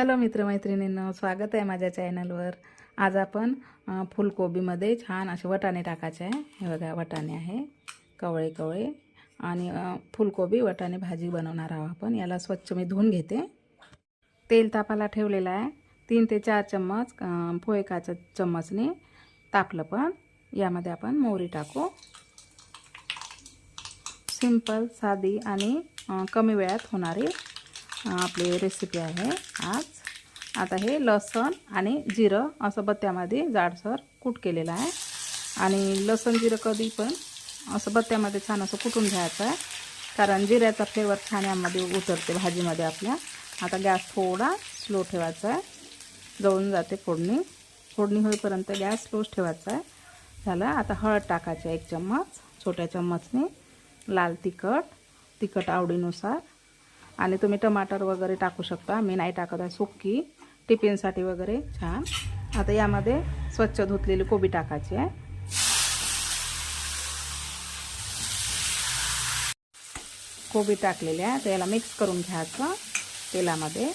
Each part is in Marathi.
हॅलो मित्रमैत्रिणींनो स्वागत आहे माझ्या चॅनलवर. आज आपण फुलकोबीमध्ये छान असे वटाणे टाकायचे आहे. हे बघा वटाणे आहे कवळे कवळे. आणि फुलकोबी वटाणे भाजी बनवणार आहोत आपण. याला स्वच्छ मी धुवून घेते. तेल तापाला ठेवलेलं आहे. तीन ते चार चम्मच अ, चम्मचने तापलं पण. यामध्ये आपण मोहरी टाकू. सिंपल साधी आणि कमी वेळात होणारी आपली रेसिपी आहे आज. आता हे लसण आणि जिरं असं बत्त्यामध्ये जाडसर कूट केलेलं आहे. आणि लसण जिरं कधी पण असं बत्त्यामध्ये छान असं कुटून घ्यायचं आहे. कारण जिऱ्याचा फ्लेवर छान यामध्ये उतरते भाजीमध्ये आपल्या. आता गॅस थोडा स्लो ठेवायचा आहे. जळून जाते फोडणी. फोडणी होईपर्यंत गॅस स्लोच ठेवायचा आहे. झालं आता हळद टाकायची आहे एक चम्मच छोट्या चम्मचने. लाल तिखट तिखट आवडीनुसार. आणि तुम्ही टमाटर वगैरे टाकू शकता. मी नाही टाकत आहे सुक्की. टिफिनसाठी वगैरे. छान. आता यामध्ये स्वच्छ धुतलेली कोबी टाकायची आहे. कोबी टाकलेली आहे. तर याला मिक्स करून घ्यायचं तेलामध्ये.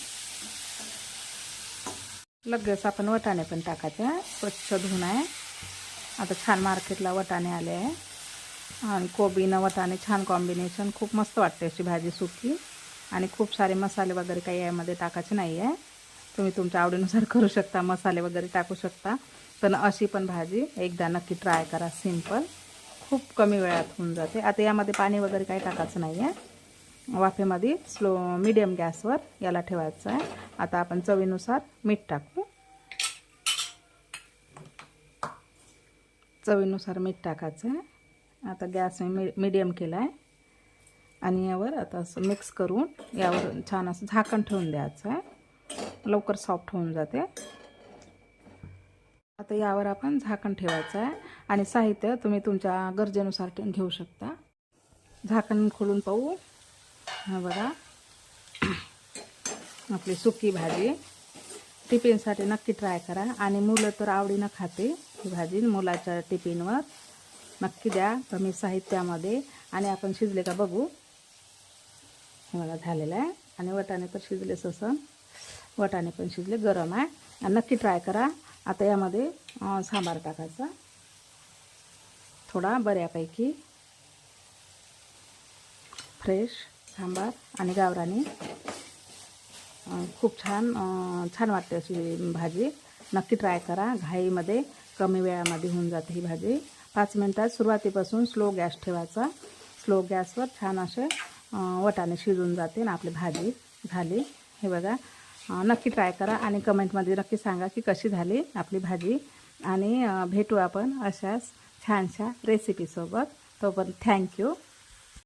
लगेच आपण वटाणे पण टाकायचे आहे. स्वच्छ धुवून आहे. आता छान मार्केटला वटाणे आले आहे. आणि कोबीनं वटाणे छान कॉम्बिनेशन खूप मस्त वाटते अशी भाजी सुकी. आणि खूप सारे मसाले वगैरे काही यामध्ये टाकायचे नाही आहे. तुम्ही तुमच्या आवडीनुसार करू शकता मसाले वगैरे टाकू शकता. पण अशी पण भाजी एकदा नक्की ट्राय करा सिंपल. खूप कमी वेळात होऊन जाते. आता यामध्ये पाणी वगैरे काही टाकायचं नाही आहे. वाफेमध्ये स्लो मिडियम गॅसवर याला ठेवायचं आहे. आता आपण चवीनुसार मीठ टाकू. चवीनुसार मीठ टाकायचं आहे. आता गॅस मी मिडियम केला आहे. आणि यावर आता असं मिक्स करून यावर छान असं झाकण ठेवून द्यायचं आहे. लवकर सॉफ्ट होऊन जाते. आता यावर आपण झाकण ठेवायचं आहे. आणि साहित्य तुम्ही तुमच्या गरजेनुसार घेऊ शकता. झाकण खोलून पाहू. हा बघा. आपली सुकी भाजी. टिफिनसाठी नक्की ट्राय करा. आणि मुलं तर आवडीनं खाते ही भाजी. मुलाच्या टिफिनवर नक्की द्या. कमी साहित्यामध्ये. आणि आपण शिजले का बघू. हे मला झालेलं आहे. आणि वटाणे पण शिजले ससन वटाणे पण शिजले गरम आहे. आणि नक्की ट्राय करा. आता यामध्ये सांबार टाकायचा. थोडा बऱ्यापैकी. फ्रेश सांबार आणि गावरानी. खूप छान छान वाटते अशी भाजी. नक्की ट्राय करा. घाईमध्ये कमी वेळामध्ये होऊन जाते ही भाजी. पाच मिनटात सुरुवातीपासून स्लो गॅस ठेवायचा. स्लो गॅसवर छान असे वटाने शिजून जाते ना आपली भाजी झाली. हे बघा नक्की ट्राय करा आणि कमेंटमध्ये नक्की सांगा की कशी झाली आपली भाजी. आणि भेटू आपण अशाच छानशा रेसिपीसोबत तोपर्यंत थँक्यू